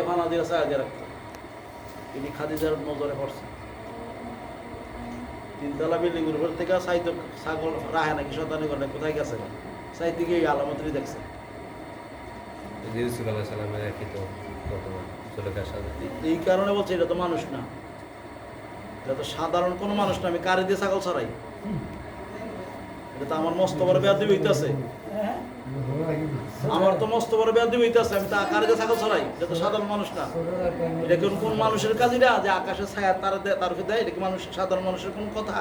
এখান আদিরা সাহায্য রাখতো। তিনি খাদিজার নজরে পড়ছে। তিনতলা বিল্ডিং উপর থেকে সাইতো ছাগল রাহে নাকি কোথায় গেছে? এই আলামতটি দেখছে। এই কারণে বলছে এটা তো মানুষ না। এটা তো সাধারণ কোনো মানুষ না। আমি কারি দিয়ে ছাগল ছড়াই। এটা তো আমার মস্ত বড় বেয়াদি হইতেছে। আমার তো মস্ত বড় বেয়াদি হইতেছে আমি তো কারি দিয়ে ছাগল ছড়াই? এটা তো সাধারণ মানুষ না। এটা কোন কোন মানুষের কাজই না যে আকাশে ছায়া তার দেয় তার দেয় এটা কি মানুষ সাধারণ মানুষের কোন কথা?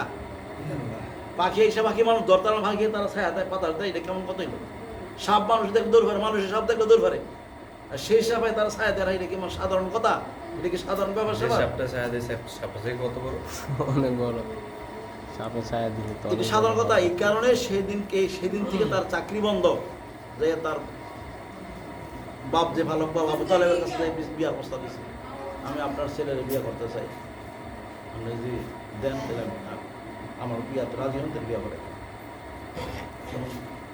পাখি এসে পাখি মানুষ দরতারা ভাগিয়ে তারা ছায়া দেয় পাতার দেয় এটা কেমন কতই সাপ মানুষ দেখলে দৌড় পারে মানুষের সাপ দেখলে দৌড় পারে। আর সেই সাপে তারা ছায়া দেয় এটা কি সাধারণ কথা? এটা কি সাধারণ ব্যাপার সাপটা ছায়া দেয় সাপ- সাপটা কত বড়? অনেক বড়। সাপে ছায়া দিলে তো এটি সাধারণ কথা এই কারণে সেদিনকে সেদিন থেকে তার চাকরি বন্ধ যে তার বাপ যে ভালো বাপ আবু তালেবের কাছে বিয়ার প্রস্তাব দিচ্ছে আমি আপনার ছেলের বিয়ে করতে চাই। আপনি যদি দেন তাহলে আমার বিয়াতে রাজি হন তাহলে বিয়ে করে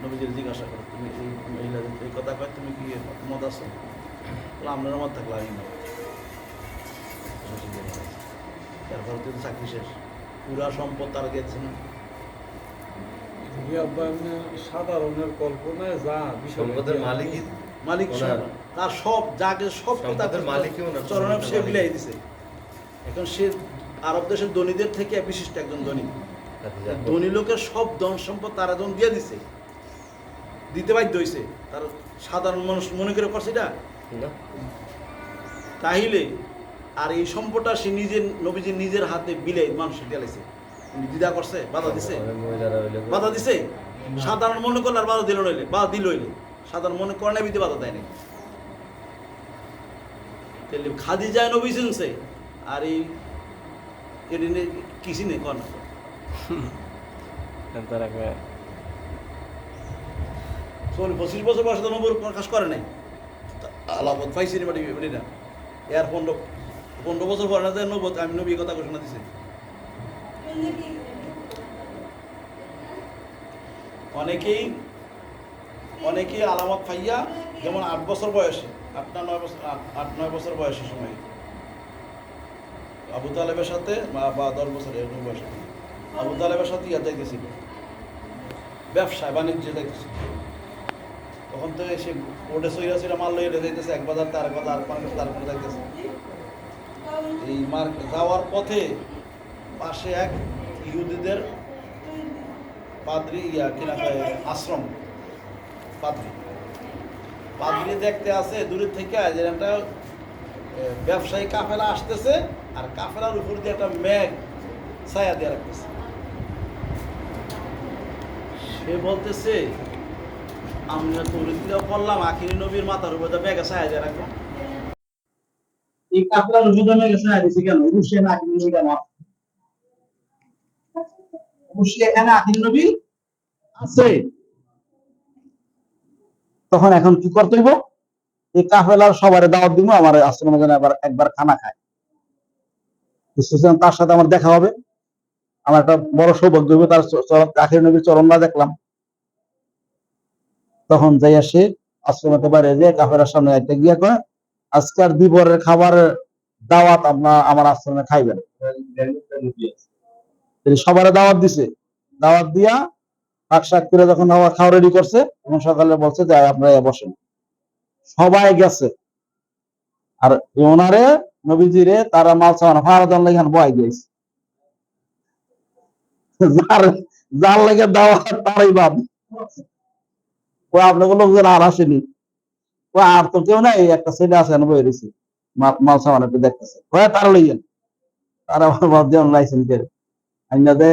নবীজির জিজ্ঞাসা করো তুমি এই মহিলা এই কথা কয় তুমি কি মত আছো? বলে, আপনার মত থাকলে আমি তারপর চাকরি শেষ। পুরা সম্পদ তার গেছে না। সাধারণের কল্পনায় যা সম্পদের মালিকই মালিক তার সব যাকে সব চরণে সম্পদের সে মালিক। বিলাই দিছে। এখন সে আরব দেশের ধনীদের থেকে বিশিষ্ট একজন ধনী। ধনী লোকের সব ধন সম্পদ তারা যখন দিয়ে দিছে দিতে বাধ্য হয়েছে তার সাধারণ মানুষ মনে করে করছে এটা? না। তাইলে আর এই সম্পদটা সে নিজের নবীজি নিজের হাতে বিলে মানুষের উনি দ্বিধা করছে বাধা দিছে। বাধা দিছে। সাধারণ মনে করলে আর বাধা দিল নইলে বাধা দিল হইলে। সাধারণ মনে করে না বিধি বাধা দেয় নাই। তাহলে খাদি যায় নবী শুনছে আর এই এর কিছু নেই কর তারা পঁচিশ বছর বয়সে তো নবুর প্রকাশ করে নাই। আলাপত পাইছি নি এর পনেরো পনেরো বছর পরে না যে নবত আমি নবী কথা ঘোষণা দিছি। অনেকেই অনেকেই আলামত পাইয়া যেমন আট বছর বয়সে আট না নয় বছর আট- নয় বছর বয়সের সময়। আবু তালেবের সাথে বা দশ বছর, এরকম বয়সে আবু তালেবের সাথে ইয়া যাইতেছিল। ব্যবসায়, বাণিজ্যে যাইতেছিল। তখন তো এসে ওটে সইরা সইরা মাল লইয়া যাইতেছে, এক বাজার তার বাজার আর পাঁচ তার যাইতেছে। এই মার যাওয়ার পথে পাশে এক ইহুদিদের পাদ্রি, ইয়া কিনা আশ্রম। পাদ্রি। পাদ্রি দেখতে আছে দূরের থেকে যে একটা ব্যবসায়ী কাফেলা আসতেছে আর কাফেলার উপর দিয়ে একটা মেঘ ছায়া দিয়ে রাখতেছে। সে বলতেছে আমরা তরিদিরা করলাম, আখিরি নবীর মাথার উপর মেঘে ছায়া দিয়ে রাখলাম। তখন এখন কি করতে হইব? এই কাফেলার সবার দাওয়াত দিব, আমার আশ্রমে যেন আবার একবার খানা খায়? তার সাথে আমার দেখা হবে। আমার একটা বড় সৌভাগ্য হইব, তার আখির নবীর চরণরা দেখলাম। তখন যাই আসে আশ্রমেতে বাইরে যে কাফেলার সামনে একটা গিয়া কয় আজকার দুপুরের খাবারের দাওয়াত আপনার আমার আশ্রমে খাইবেন। সবার দাওয়াত দিছে। দাওয়াত দিয়া শাক শাক করে যখন খাওয়া খাওয়া রেডি করছে, তখন সকালে বলছে যে আপনারা বসেন। সবাই গেছে। আর ওনারে নবীজিরে তারা মাল চাওয়ানো ফারাদান লেগে বয় দিয়েছে। যার যার লেগে দাওয়াত, তারাই বাদ ও আপনাকে লোকজন আর আসেনি। আর তো কেউ নাই, একটা ছেলে আছে না বই রয়েছে মাল সামান একটু দেখতেছে। হয় তারা লইয়েন তারা আমার বাদ দিয়ে লাইসেন্স করে আইনা দে,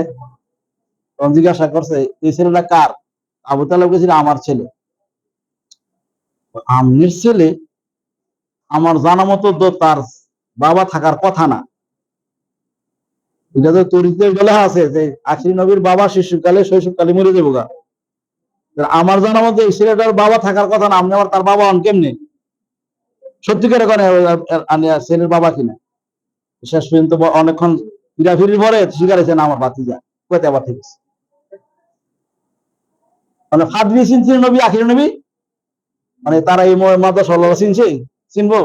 তখন জিজ্ঞাসা করছে, এই ছেলেটা কার? আবু তালেব গেছিল আমার ছেলে। আমির ছেলে আমার জানা মতো তো তার বাবা থাকার কথা না। এটা তো তরিতে বলা আছে যে আখিরি নবীর বাবা শিশুকালে শৈশবকালে মরে যাব গা। আমার জানা মতো এই ছেলেটার বাবা থাকার কথা না, আপনি আবার তার বাবা হন কেমনি? সত্যি করে করে ছেলের বাবা কিনা? শেষ পর্যন্ত অনেকক্ষণ ফিরাফিরির পরে স্বীকার না, আমার বাতিজা কইতে আবার ঠিক আছে। মানে ফাদবি চিনছিল নবী, আখির নবী? মানে তারা এই মাদ্রাসা চিনছে? চিনবো?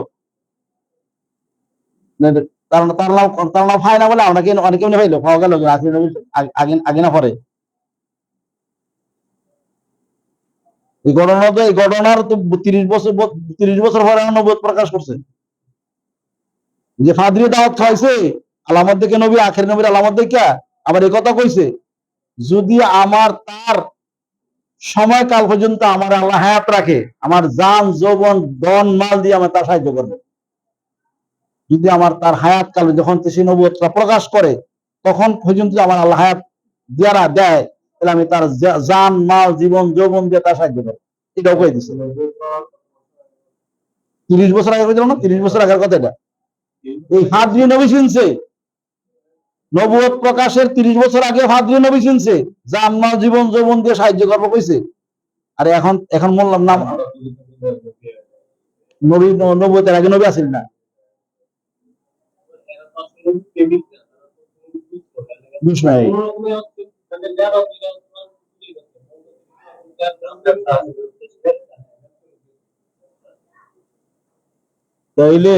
তার নাম তার নাম ফায় না বলে আমরা অনেকে মনে পাইলো গেল, আখির নবী আগে না পরে? এই ঘটনা তো এই ঘটনার তো তিরিশ বছর তিরিশ বছর পরে নবুয়ত প্রকাশ করছে। যে ফাদরি দাওয়াত খাইছে, আলামত দেখে নবী, আখের নবীর আলামত দেখে আবার এই কথা কইছে, যদি আমার তার সময়কাল পর্যন্ত আমার আল্লাহ হায়াত রাখে, আমার জান, যৌবন দন মাল দিয়ে আমার তার সাহায্য করবে। যদি আমার তার হায়াত কালে যখন সে নবুয়তটা প্রকাশ করে, তখন পর্যন্ত আমার আল্লাহ হায়াত দেয়ারা দেয় তাহলে আমি তার জান, মাল, জীবন, যৌবন দিয়ে তার সাহায্য করব। এটাও কয়ে দিচ্ছে তিরিশ বছর আগে না? তিরিশ বছর আগের কথা এটা। এই ফাদরি নবী শুনছে? নবুয়ত প্রকাশের তিরিশ বছর আগে ফাদরি নবী শুনছে? জান, মাল, জীবন, যৌবন দিয়ে সাহায্য করব কইছে? আরে এখন এখন বললাম না নবী নবুয়তের আগে নবী আসিল না। নাই তাইলে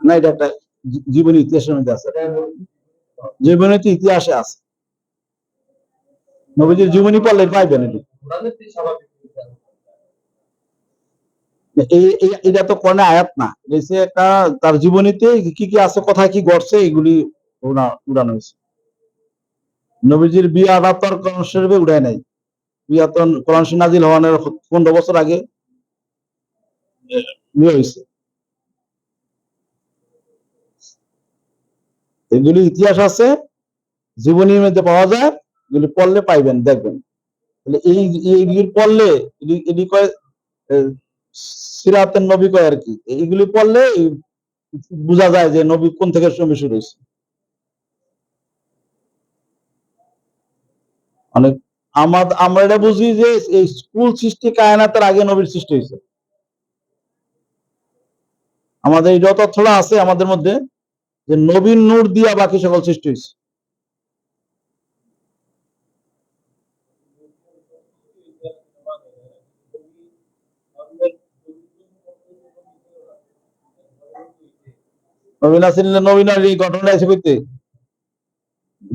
না, এটা একটা জীবনী ইতিহাসের মধ্যে আছে। জীবনী তো ইতিহাসে আছে। নবীজির জীবনী পড়লে পাইবেন এটি। এটা তো কোরআনে আয়াত না। হচ্ছে একটা, তার জীবনীতে কি কি আছে কোথায় কি ঘটছে, এগুলি উড়ানো হয়েছে। নবীজির কোরআন শরীফে উড়ায় নাই। বিয়া কোরআন নাজিল পনেরো বছর আগে বিয়ে হয়েছে। এগুলি ইতিহাস আছে, জীবনীর মধ্যে পাওয়া যায়, এগুলি পড়লে পাইবেন, দেখবেন। এই এইগুলি পড়লে এগুলি- কয় সিরাতের নবী কয় আর কি? এইগুলি পড়লে বোঝা যায় যে নবী কোন থেকে নবী শুরু হয়েছে। অনেক আমাদের আমরা এটা বুঝি যে এই স্কুল সৃষ্টি কায়নাতের আগে নবীর সৃষ্টি হয়েছে। আমাদের এই যত তথ্যটা আছে আমাদের মধ্যে যে নবীন নূর দিয়া বাকি সকল সৃষ্টি হয়েছে।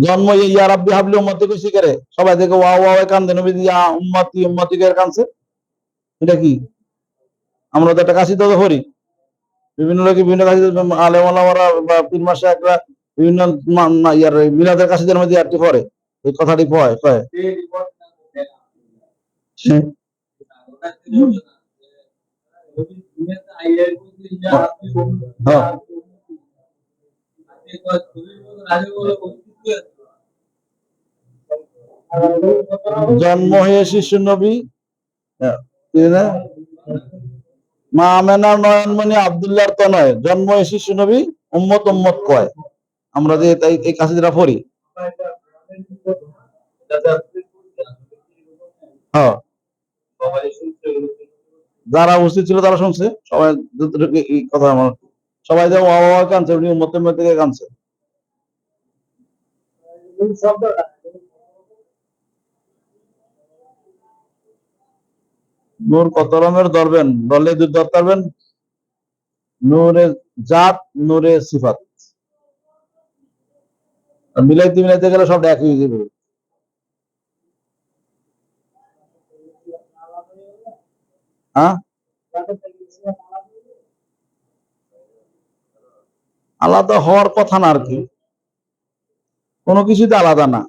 জন্ম হাবলি সবাই দেখে কান্দে। এটা কি? আমরা তো একটা কাশি করি। বিভিন্ন লোকে বিভিন্ন মাসে একটা বিভিন্ন মিলাদের কাশিদের মধ্যে একটি পড়ে এই কথাটি কয় কয়? হ্যাঁ। জন্ম হয়ে শিশু নবী। হ্যাঁ? মা নয়নমণি আবদুল্লাহর জন্ম হয়ে শিশু নবী, উম্মত উম্মত কয়? আমরা যে এই- এই কাশিদরা পড়ি। হ্যাঁ। যারা উপস্থিত ছিল তারা শুনছে। সবাই কথা আমার সবাই যে ওয়া ওয়া কানছে, উনি উম্মতের মধ্যে কানছে। নূর কত রঙের ধরবেন? ধরলে দুধ ধরতে পারবেন নূরে জাত, নূরে সিফাত। মিলাইতে মিলাইতে গেলে সব এক হয়ে যাবে। হ্যাঁ? আলাদা হওয়ার কথা না আর কি। কোনো কিছুতে আলাদা না।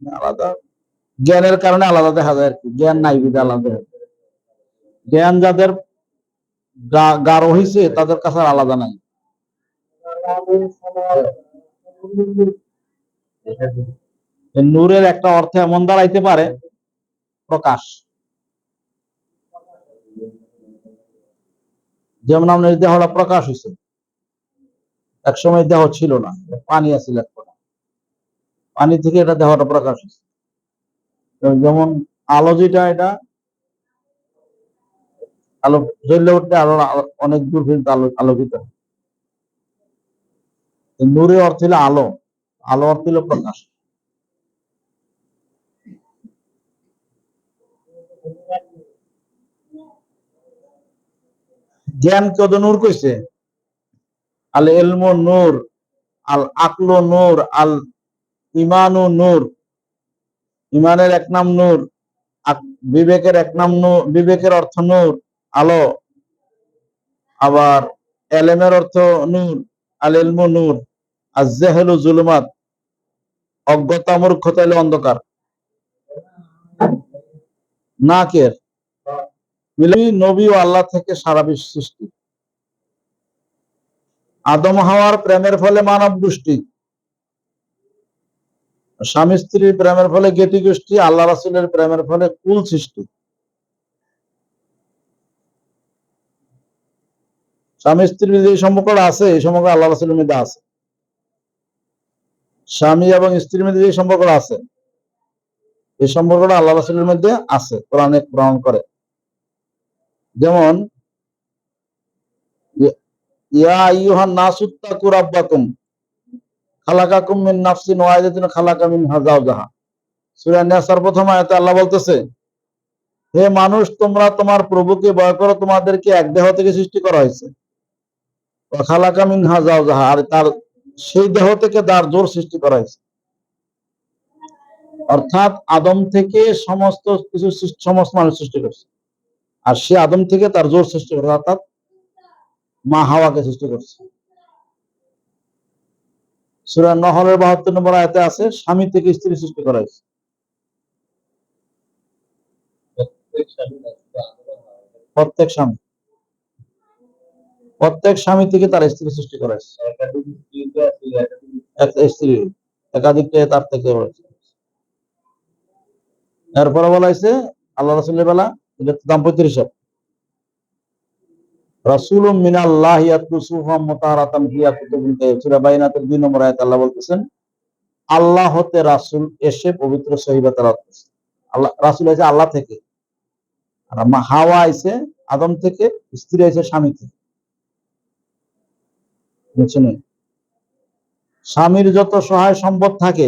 আলাদা জ্ঞানের কারণে আলাদা দেখা যায় আর কি। জ্ঞান নাই বিধে আলাদা জ্ঞান যাদের গাঢ় হয়েছে তাদের কাছে আলাদা নাই। নূরের একটা অর্থ এমন দাঁড়াইতে পারে, প্রকাশ। যেমন আপনার দেহটা প্রকাশ হয়েছে এক সময় দেহ ছিল না, পানি আছিল এক পানি থেকে এটা দেহটা প্রকাশ যেমন আলো যেটা, এটা আলো জ্বললে উঠলে আলো অনেক দূর পর্যন্ত আলো, আলোকিত। এই অর্থ হলো আলো। আলো অর্থ হলো প্রকাশ। জ্ঞান কত নূর কইছে? আল এলমো নূর আল আকলো নূর আল ইমানু নূর। ইমানের এক নাম নূর বিবেকের এক নাম নূর, বিবেকের অর্থ নূর। আলো। আবার এলেমের অর্থ নূর আল এলমু নূর। আর জেহেলু জুলুমাত। অজ্ঞতা, মূর্খতা হলো অন্ধকার। নাকের। নবী ও আল্লাহ থেকে সারা বিশ্ব সৃষ্টি। আদম হাওয়ার প্রেমের ফলে মানব গোষ্ঠী। স্বামী স্ত্রীর প্রেমের ফলে গেটি গোষ্ঠী, আল্লাহ রাসুলের প্রেমের ফলে কুল সৃষ্টি। স্বামী স্ত্রীর যে সম্পর্কটা আছে, এই সম্পর্ক আল্লাহ রাসুলের মধ্যে আছে। স্বামী এবং স্ত্রীর মধ্যে যে সম্পর্কটা আছে, এই সম্পর্কটা আল্লাহ রাসুলের মধ্যে আছে, কোরআনে প্রমাণ করে। যেমন ইয়া আইয়ুহান নাসুত্তাকু রাব্বাকুম। খালাকাকুম মিন নাফসিন ওয়াহিদাতিন খালাকা মিনহা যাওজাহা সূরা নিসার প্রথম আয়াতে আল্লাহ বলতেছে, হে মানুষ, তোমরা তোমার প্রভুকে ভয় করো, তোমাদেরকে এক দেহ থেকে সৃষ্টি করা হয়েছে। খালাকা মিনহা যাওজাহা আর তার সেই দেহ থেকে তার জোর সৃষ্টি করা হয়েছে। অর্থাৎ আদম থেকে সমস্ত কিছু সমস্ত মানুষ সৃষ্টি করছে। আর সে আদম থেকে তার জোর সৃষ্টি করে অর্থাৎ মা হাওয়াকে সৃষ্টি করছে। সুরা নহলের বাহাত্তর নম্বর আয়তে আছে, স্বামী থেকে স্ত্রী সৃষ্টি করা হয়েছে প্রত্যেক স্বামী। প্রত্যেক স্বামী থেকে তার স্ত্রী সৃষ্টি করা হয়েছে স্ত্রী, একাধিক তার থেকে এরপরে বলা হয়েছে, আল্লাহ রসুলের বেলা দাম্পত্য হিসাব। রাসূল মিনাল্লাহ ইয়াতলু সুফাম মুতাহারাতান ফিয়া কুতুবিন সূরা বাইনাতের 2 নম্বর আয়াতে আল্লাহ বলতেছেন, আল্লাহ হতে রাসূল এসে পবিত্র সহিবা তেলাওয়াত আল্লাহ, রাসূল আছে আল্লাহ থেকে, আর হাওয়া আইছে আদম থেকে, স্ত্রী আইছে স্বামী থেকে। বুঝছেন? স্বামীর যত সহায় সম্পদ থাকে,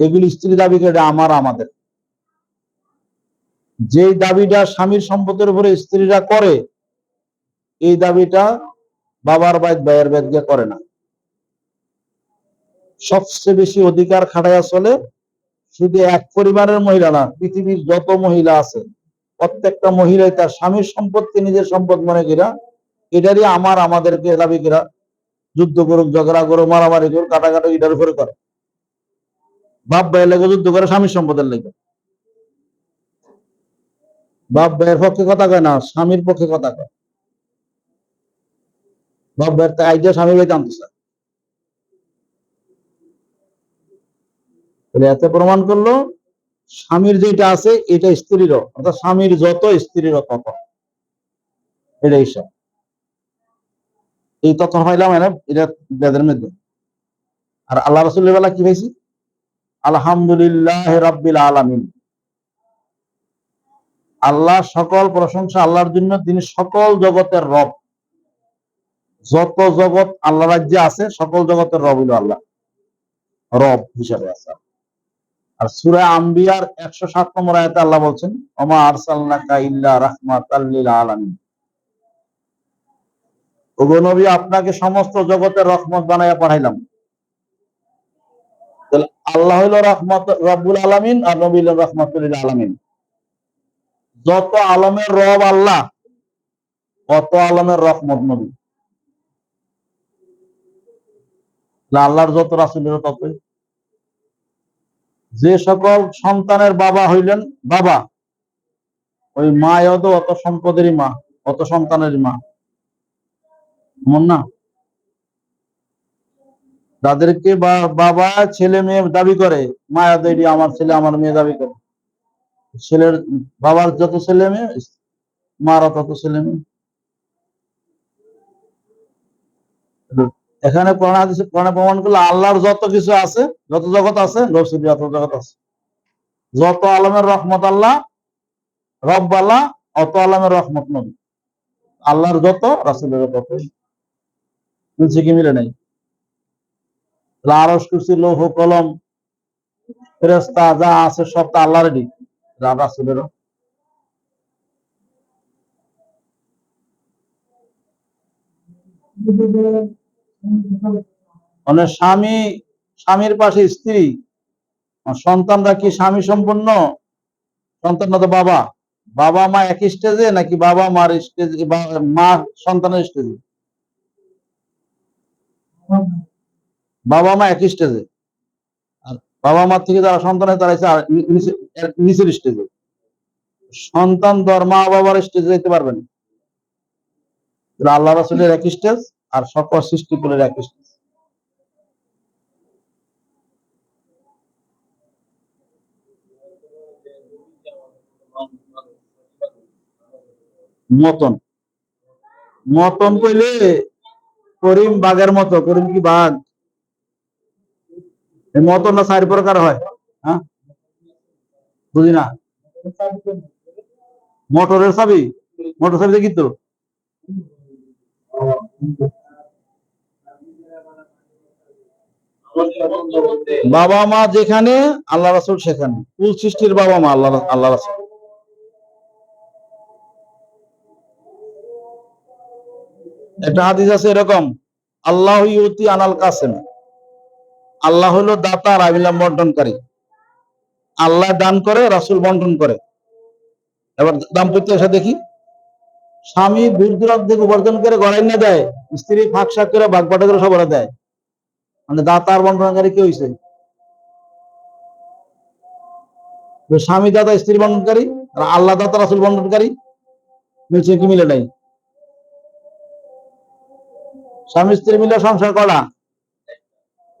এগুলি স্ত্রী দাবি করে আমার, আমাদের। যে দাবিটা স্বামীর সম্পদের উপরে স্ত্রীরা করে, এই দাবিটা বাবার বাইত ভাইয়ের বাইত গিয়ে করে না। সবচেয়ে বেশি অধিকার খাটাইয়া চলে শুধু এক পরিবারের মহিলা না, পৃথিবীর যত মহিলা আছে, প্রত্যেকটা মহিলাই তার স্বামীর সম্পদকে নিজের সম্পদ মনে কিরা এটারই আমার, আমাদেরকে দাবি কিরা যুদ্ধ করুক, ঝগড়া করুক, মারামারি করুক, কাটাকাটি এটার উপরে করে। বাপ ভাইয়ের লেগে যুদ্ধ করে স্বামীর সম্পদের লেগে। বাপ ভাইয়ের পক্ষে কথা কয় না, স্বামীর পক্ষে কথা কয়। বাপ ভাইয়ের তা আইডিয়া স্বামীর ভাই জানতে চায়। তাহলে এতে প্রমাণ করল, স্বামীর যেটা আছে, এটা স্ত্রীরও অর্থাৎ স্বামীর যত স্ত্রীর তত। এটা হিসাব এই তথ্য পাইলাম এনে এটা বেদের মধ্যে। আর আল্লাহ রসুল্লের বেলা কি পাইছি আলহামদুলিল্লাহ রাব্বিল আলামিন। আল্লাহ সকল প্রশংসা আল্লাহর জন্য, তিনি সকল জগতের রব। যত জগৎ আল্লাহ রাজ্যে আছে, সকল জগতের রব হইল আল্লাহ। রব হিসাবে আছে। আর সূরা আম্বিয়ার একশো সাত নম্বর আয়াতে আল্লাহ বলছেন, ওমা আরসালনাকা ইল্লা রাহমাতাল লিল আলামিন। নবী, আপনাকে সমস্ত জগতের রহমত বানাইয়া পাঠাইলাম। আল্লাহ হইল রহমত, রব্বুল আলামিন, আর নবী হইল রহমতুল আলামিন। যত আলমের রব আল্লাহ কত আলমের রহমত নবী। আল্লাহর যত রাসুলের ততই। যে সকল সন্তানের বাবা হইলেন বাবা, ওই মা অত অত সম্পদেরই মা, অত সন্তানেরই মা। এমন না? তাদেরকে বাবা, ছেলে, মেয়ে দাবি করে, মায়া দেবী আমার ছেলে, আমার মেয়ে দাবি করে। ছেলের বাবার যত ছেলে মেয়ে, মারা তত ছেলে মেয়ে। এখানে কোরআনে প্রমাণ করলে আল্লাহর যত কিছু আছে, যত জগৎ আছে যত জগৎ আছে। যত আলমের রহমত আল্লাহ, রব আল্লাহ, অত আলমের রহমত নবী। আল্লাহর যত, রাসুলের তত। মিলছে কি মিলে নাই? আরস কুরসি, লৌহ, কলম ফেরেস্তা যা আছে সব তো আল্লাহরেরই মানে স্বামী, স্বামীর পাশে স্ত্রী। সন্তানরা কি স্বামী সম্পন্ন? সন্তানরা তো বাবা। বাবা মা এক স্টেজে নাকি বাবা মার স্টেজে মা সন্তানের স্টেজে বাবা মা এক স্টেজে বাবা মা থেকে যারা সন্তান হয়, তারা নিচের স্টেজে সন্তান দর মা বাবার স্টেজে যেতে পারবেন। আল্লাহ রাসুলের এক স্টেজ আর সকল সৃষ্টিকুলের এক স্টেজ মতন। মতন কইলে করিম বাঘের মতো। করিম কি বাঘ? এই মতন না চার প্রকার হয় হ্যাঁ? বুঝি না? মোটরের চাবি? মোটর চাবি বাবা মা যেখানে, আল্লাহ রাসুল সেখানে। কুল সৃষ্টির বাবা মা, আল্লাহ আল্লাহ রাসুল। একটা হাদিস আছে এরকম, আল্লাহ ইউতি আনাল কাসেম। আল্লাহ হলো দাতা, আর আবিলাম বন্টনকারী আল্লাহ দান করে, রাসুল বন্টন করে। এবার দাম্পত্য এসে দেখি, স্বামী দূর দূরান্ত থেকে উপার্জন করে গড়াই না দেয়, স্ত্রী ফাঁক শাক করে বাঘ করে সবার দেয়। মানে দাতা আর বন্টনকারী কি হয়েছে স্বামী দাতা, স্ত্রী বন্টনকারী, আর আল্লাহ দাতা, রাসুল বন্টনকারী, মিলছে কি মিলে নাই? স্বামী স্ত্রী মিলে সংসার করা।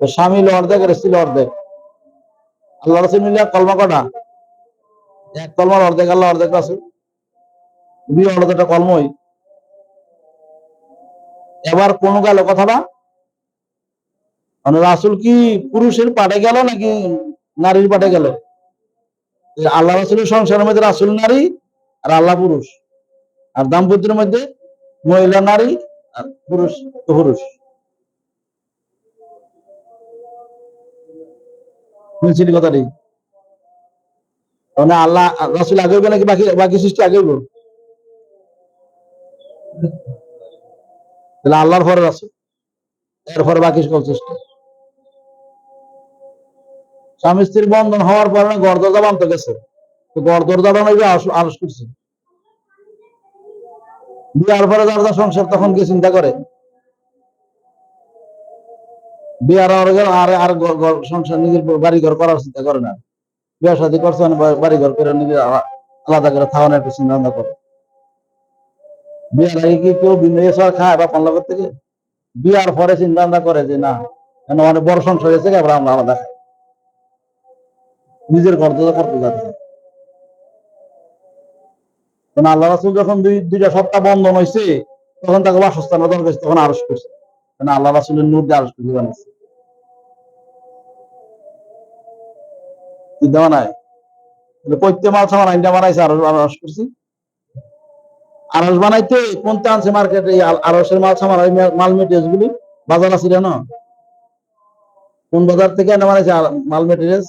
স্বামী অর্ধেক হলো অর্ধেক আল্লাহ রসুল মিলে কলমা কটা? এক কলমার অর্ধেক আল্লাহ অর্ধেক রাসুল? দুই অর্ধেকটা কলমই। এবার কোন গেল কথাটা মানে রাসুল কি পুরুষের পাটে গেল নাকি নারীর পাটে গেল? আল্লাহ রাসুলের সংসারের মধ্যে রাসুল নারী আর আল্লাহ পুরুষ। আর দাম্পত্যের মধ্যে মহিলা নারী আর পুরুষ পুরুষ। শুনছিলি কথাটি? মানে আল্লাহ, রাসুল আগে নাকি বাকি বাকি সৃষ্টি আগে তাহলে আল্লাহর পরে রাসুল? এরপরে বাকি সকল সৃষ্টি? স্বামী স্ত্রীর বন্ধন হওয়ার পরে গড় দরজা বানতে গেছে। তো গড় দরজা বানাইবে আরস করছে। বিয়ার পরে যার সংসার তখন কি চিন্তা করে। বিয়ার আর আর আর সংসার নিজের বাড়ি ঘর করার চিন্তা করে না। করছে মানে বাড়ি ঘর করে নিজের আলাদা করে খাওয়ানোর একটা চিন্তা ভাবনা করে। বিয়ার আগে কি কেউ খায় বা বিয়ার পরে চিন্তা ভাবনা করে যে না, কেন অনেক বড় সংসার হয়েছে আমরা আলাদা খাই। নিজের ঘর তো করতে যাচ্ছে আল্লাহ রাসুল যখন দুই দুইটা সপ্তাহ বন্ধন হয়েছে তখন তাকে বাসস্থান দরকার তখন আরস করছে। কারণ আল্লাহ রাসুলের নূর দিয়ে করতে বানিয়েছে চিন্তা বানায় কইতে মাল সামান আইনটা বানাইছে আরস করছি। আরস বানাইতে কোনটা আনছে মার্কেটে আরসের মাল সামান মাল মেটেরিয়ালস গুলি? বাজার আছে না? কোন বাজার থেকে এনে বানাইছে আর- মাল মেটেরিয়ালস?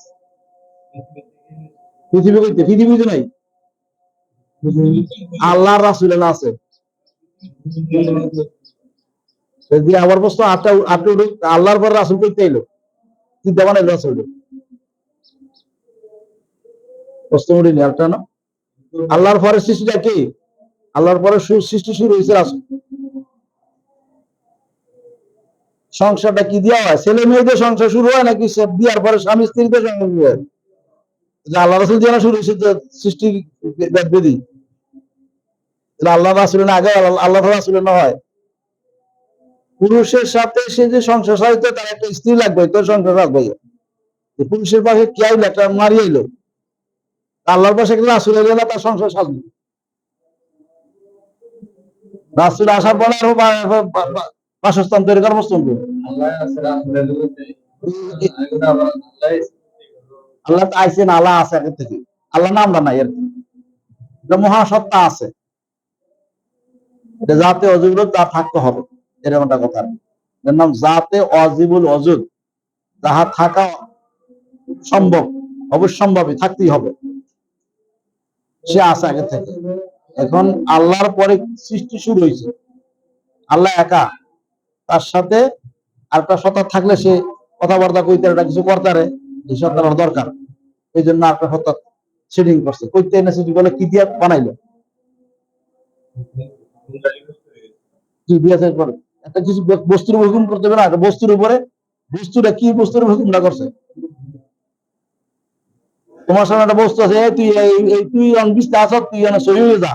পৃথিবী কইতে পৃথিবীতে নাই? আল্লাহর রাসুলের আছে। আল্লাহর পর রাসুল করতে এলো। রাসুল? না আল্লাহর পরে সৃষ্টিটা কি? আল্লাহর পরে সৃষ্টি শুরু হয়েছে রাসুল। সংসারটা কি দেওয়া হয়? ছেলে মেয়েদের সংসার শুরু হয় নাকি বিয়ার পরে স্বামী স্ত্রীদের সংসার শুরু হয়? আল্লাহ রাসুল যেন শুরু হয়েছে সৃষ্টি বেদি। আল্লাহ রাসুলের আগে আল্লাহ রাসুলের না হয়। পুরুষের সাথে সে যে সংসার সাহিত্য তার একটা স্ত্রী লাগবে, তোর সংসার রাখবে পুরুষের পাশে কি আইলো? একটা নারী আইলো। আল্লাহর পাশে একটা রাসুল এলো না তার সংসার সাজবে রাসুল আসার পরে আরও বাসস্থান তৈরি আল্লাহ আইসেন আল্লাহ আছে আগে থেকে। আল্লাহ না আমরা নাই আর মহাসত্তা আছে। যাতে অজুবুল তা থাকতে হবে। এরকম একটা কথা। এর নাম জাতে অজিবুল অজুদ যাহা থাকা সম্ভব, অবশ্যম্ভাবী, থাকতেই হবে। সে আছে আগে থেকে। এখন আল্লাহর পরে সৃষ্টি শুরু হয়েছে। আল্লাহ একা। তার সাথে আর একটা সত্তা থাকলে সে কথাবার্তা কইতে একটা কিছু করতারে এই সত্তার দরকার। এই জন্য আর একটা সত্তা সেটিং করছে। কইতে এনে সেটি বলে? কি দিয়ে বানাইলো? কি দিয়েছে একটা কিছু বস্তুর হুকুম করতে হবে না একটা বস্তুর উপরে বস্তুটা কি বস্তুর উপর হুকুমটা করছে? তোমার সামনে একটা বস্তু আছে তুই এই তুই অন বিশটা আস তুই অন সহি হয়ে যা।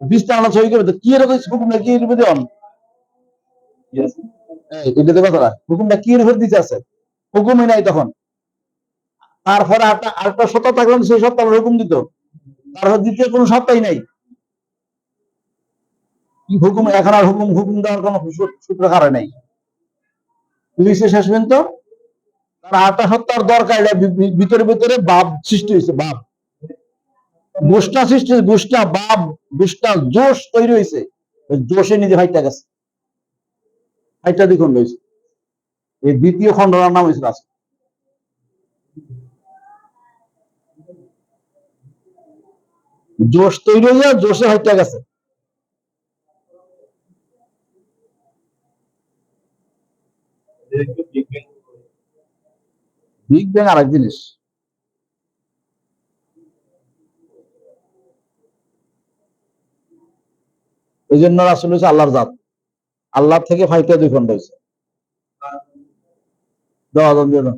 বিশটা আমরা সহি করবে কি এরকম হুকুমটা কি রূপে দেন এটা তো কথা হুকুমটা কি রূপে দিতে আছে? হুকুমই নাই তখন। তারপরে আরেকটা সত্তা থাকলে সেই সত্তা হুকুম দিত। তারপর দ্বিতীয় কোনো সত্তাই নাই। হুকুম? এখন আর হুকুম হুকুম দেওয়ার কোনো সূত্র কারণ নাই। পুলিশে শেষ পর্যন্ত তার আটটা সত্তার দরকার ভিতরে ভিতরে বাপ সৃষ্টি হয়েছে, বাপ। গোষ্ঠা সৃষ্টি গোষ্ঠা বাপ গোষ্ঠা জোশ তৈরি হয়েছে। জোশে নিজে ভাইটা গেছে। ভাইটা দ্বিখণ্ড হয়েছে এই দ্বিতীয় খণ্ডনার নাম হয়েছে রাসূল। জোশ তৈরি হয়ে জোশে ভাইটা গেছে। বিগ ব্যাং আর এক জিনিস। এই জন্য রাসুল হচ্ছে আল্লাহর জাত। আল্লাহ থেকে ফাইটা দুই খন্ড হয়েছে দেওয়া।